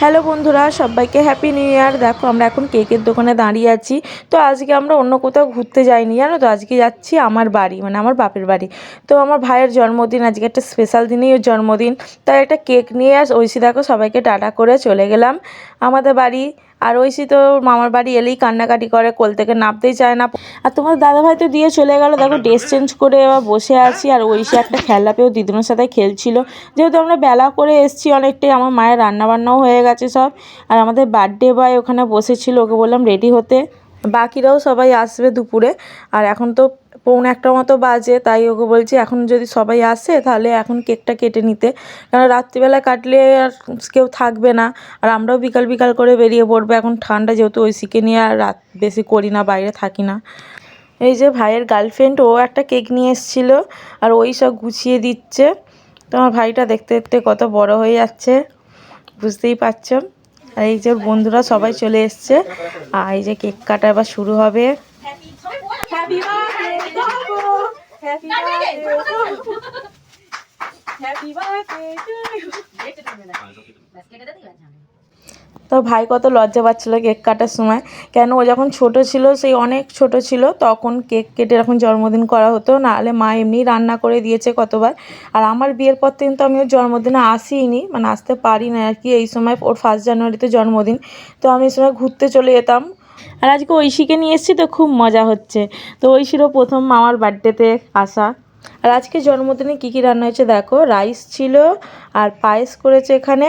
Hello বন্ধুরা, সবাইকে happy new year দেখো, আমরা এখন কেকের দোকানে দাঁড়িয়ে আছি। তো আজকে আমরা অন্য কোথাও ঘুরতে যাইনি, জানো তো? আজকে যাচ্ছি আমার বাড়ি মানে আমার বাপের বাড়ি। তো আমার ভাইয়ের জন্মদিন, আজকে একটা স্পেশাল দিনেই ওর জন্মদিন। তাই একটা কেক নিয়ে আস, ঐশী দেখো সবাইকে টাটা করে চলে গেলাম আমাদের বাড়ি। আর ঐশী তো মামার বাড়ি এলেই কান্নাকাটি করে, কোল থেকে নামতেই চায় না। আর তোমার দাদাভাই তো দিয়ে চলে গেল। দেখো ড্রেস চেঞ্জ করে এবার বসে আছি, আর ঐশী একটা খেলা পেয়েও দিদুনের সাথে খেলছিল। যেহেতু আমরা বেলা করে এসেছি অনেকটাই, আমার মায়ের রান্নাবান্নাও হয়ে গেছে সব। আর আমাদের বার্থডে বয় ওখানে বসেছিল, ওকে বললাম রেডি হতে। বাকিরাও সবাই আসবে দুপুরে। আর এখন তো পৌনে একটা মতো বাজে, তাই ওকে বলছি, এখন যদি সবাই আসে, তাহলে এখন কেকটা কেটে নিতে। কারণ রাত্রিবেলা কাটলে আর কেউ থাকবে না, আর আমরাও বিকাল বিকাল করে বেরিয়ে পড়ব। এখন ঠান্ডা যেহেতু ঐশীকে নিয়ে আর রাত বেশি করি না, বাইরে থাকি না। এই যে ভাইয়ের গার্লফ্রেন্ড, ও একটা কেক নিয়ে এসেছিল, আর ওই সব গুছিয়ে দিচ্ছে। তো আমার ভাইটা দেখতে দেখতে কত বড় হয়ে যাচ্ছে, বুঝতেই পারছ? আর এই যে বন্ধুরা সবাই চলে এসছে, আর এই যে কেক কাটা এবার শুরু হবে! Happy birthday, Gogo! Happy birthday to you! তো ভাই কত লজ্জা পাচ্ছিল কেক কাটার সময়। কেন ও যখন ছোট ছিল সেই অনেক ছোট ছিল তখন কেক কেটে এরকম জন্মদিন করা হতো। নাহলে মা এমনি রান্না করে দিয়েছে কতবার। আর আমার বিয়ের পর থেকে তো আমি ওর জন্মদিনে আসিনি মানে আসতে পারি না আর কি। এই সময় ওর ফার্স্ট জানুয়ারিতে জন্মদিন। তো আমি এই সময় ঘুরতে চলে যেতাম। আর আজকে ঐশীকে নিয়ে এসেছি তো খুব মজা হচ্ছে। তো ঐশীরও প্রথম মামার বার্থডেতে আসা। আর আজকে জন্মদিনে কী কী রান্না হয়েছে দেখো? রাইস ছিল আর পায়েস করেছে এখানে।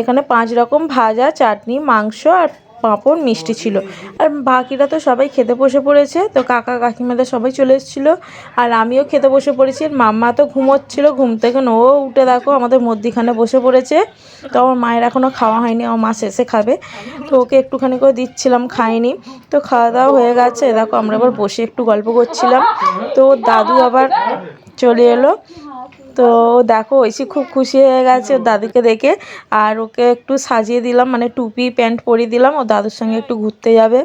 এখানে পাঁচ রকম ভাজা, চাটনি, মাংস আর পাঁপড় মিষ্টি ছিল। আর বাকিরা তো সবাই খেতে বসে পড়েছে। তো কাকা কাকিমাদের সবাই চলে এসেছিল। আর আমিও খেতে বসে পড়েছি। আর মাম্মা তো ঘুমোচ্ছিল। ঘুম থেকে ও উঠে দেখো আমাদের মধ্যিখানে বসে পড়েছে। তো আমার মায়ের এখনও খাওয়া হয়নি, আমার মা শেষে খাবে। তো ওকে একটুখানি করে দিচ্ছিলাম, খাইনি। তো খাওয়া দাওয়া হয়ে গেছে। দেখো আমরা আবার বসে একটু গল্প করছিলাম। তো দাদু আবার চলে এলো। তো দেখো, ঐশী খুব খুশি হয়ে গেছে ওর দাদুকে দেখে। আর ওকে একটু সাজিয়ে দিলাম মানে টুপি, প্যান্ট পরিয়ে দিলাম, ও দাদুর সঙ্গে একটু ঘুরতে যাবে।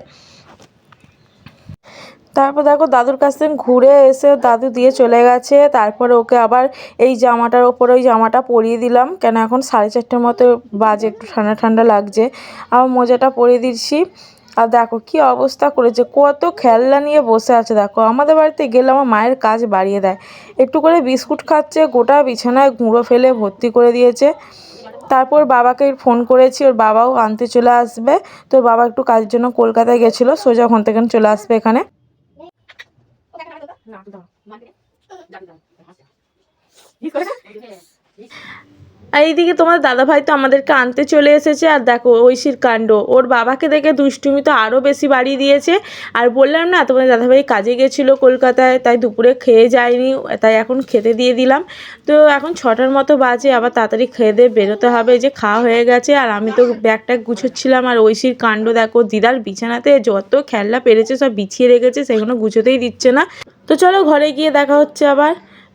তারপর দেখো, দাদুর কাছ থেকে ঘুরে এসে দাদু দিয়ে চলে গেছে। তারপরে ওকে আবার এই জামাটার ওপরে ওই জামাটা পরিয়ে দিলাম। কেন এখন সাড়ে চারটের মতো বাজে, একটু ঠান্ডা ঠান্ডা লাগছে। আবার মোজাটা পরিয়ে দিচ্ছি। আর দেখো কি অবস্থা করেছে কত খেলনা নিয়ে বসে আছে দেখো আমাদের বাড়িতে গেলে আমার মায়ের কাজ বাড়িয়ে দেয় একটু করে বিস্কুট খাচ্ছে গোটা বিছানায় গুঁড়ো ফেলে ভর্তি করে দিয়েছে তারপর বাবাকে ফোন করেছি ওর বাবাও আনতে চলে আসবে তো বাবা একটু কাজের জন্য কলকাতায় গেছিল সোজা ওখান থেকে চলে আসবে এখানে আর এইদিকে তোমার দাদাভাই তো আমাদেরকে আনতে চলে এসেছে, আর দেখো ঐশীর কাণ্ড। ওর বাবাকে দেখে দুষ্টুমি তো আরও বেশি বাড়িয়ে দিয়েছে। আর বললাম না তোমার দাদাভাই কাজে গেছিল কলকাতায়, তাই দুপুরে খেয়ে যায়নি, তাই এখন খেতে দিয়ে দিলাম। তো এখন ছটার মতো বাজে, আবার তাড়াতাড়ি খেয়ে দিয়ে বেরোতে হবে যে খাওয়া হয়ে গেছে। আর আমি তো ব্যাগটা গুছোচ্ছিলাম, আর ঐশীর কাণ্ড দেখো, দিদার বিছানাতে যত খেলনা পেরেছে, সব বিছিয়ে রেখেছে, সেগুলো গুছোতেই দিচ্ছে না। তো চলো ঘরে গিয়ে দেখা হচ্ছে আবার।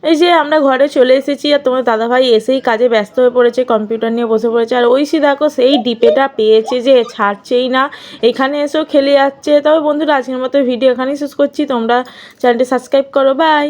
এই যে আমরা ঘরে চলে এসেছি আর তোমার দাদাভাই এসেই কাজে ব্যস্ত হয়ে পড়েছে কম্পিউটার নিয়ে বসে পড়েছে। আর ঐশী দেখো সেই ডিপেটা পেয়েছে যে ছাড়ছেই না। এখানে এসেও খেলে যাচ্ছে। তবে বন্ধুরা, আজকের মতো ভিডিও এখানেই শেষ করছি। তোমরা চ্যানেলটি সাবস্ক্রাইব করো। বাই